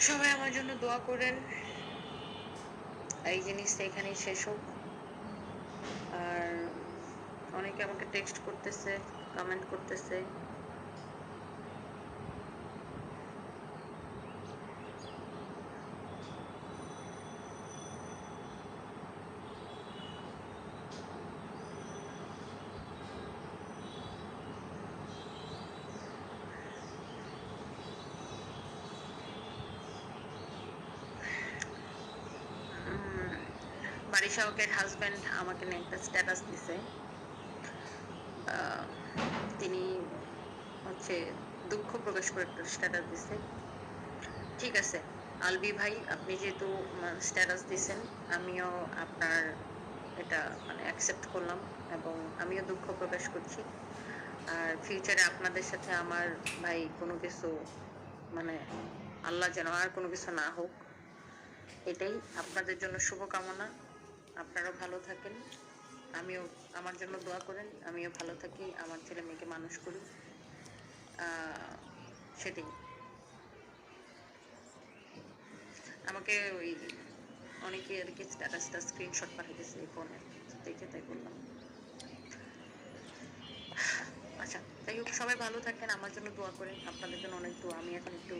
সবাই আমার জন্য দোয়া করেন এই জিনিসটা এখানেই শেষ হোক। আর অনেকে আমাকে টেক্সট করতেছে কমেন্ট করতেছে। বাড়ি শাহকের হাজব্যান্ড আমাকে নিয়ে একটা স্ট্যাটাস দিছে। তিনি হচ্ছে দুঃখ প্রকাশ করে একটা স্ট্যাটাস দিছে। ঠিক আছে, আলবি ভাই, আপনি যেহেতু স্ট্যাটাস দিছেন, আমিও আপনার এটা মানে অ্যাকসেপ্ট করলাম এবং আমিও দুঃখ প্রকাশ করছি। আর ফিউচারে আপনাদের সাথে আমার ভাই কোনো কিছু মানে আল্লাহ যেন আর কোনো কিছু না হোক, এটাই। আপনাদের জন্য শুভকামনা। আপনারাও ভালো থাকেন। আমিও আমার জন্য দোয়া করেন, আমিও ভালো থাকি, আমার ছেলে মেয়েকে মানুষ করি। সেটাই। আমাকে ওই অনেকে আর কি স্ট্যাটাসটা স্ক্রিনশট পাঠিয়েছে এই ফোনে দেখে তাই বললাম। আচ্ছা যাই হোক, সবাই ভালো থাকেন, আমার জন্য দোয়া করেন, আপনাদের জন্য অনেক দোয়া। আমি এখন একটু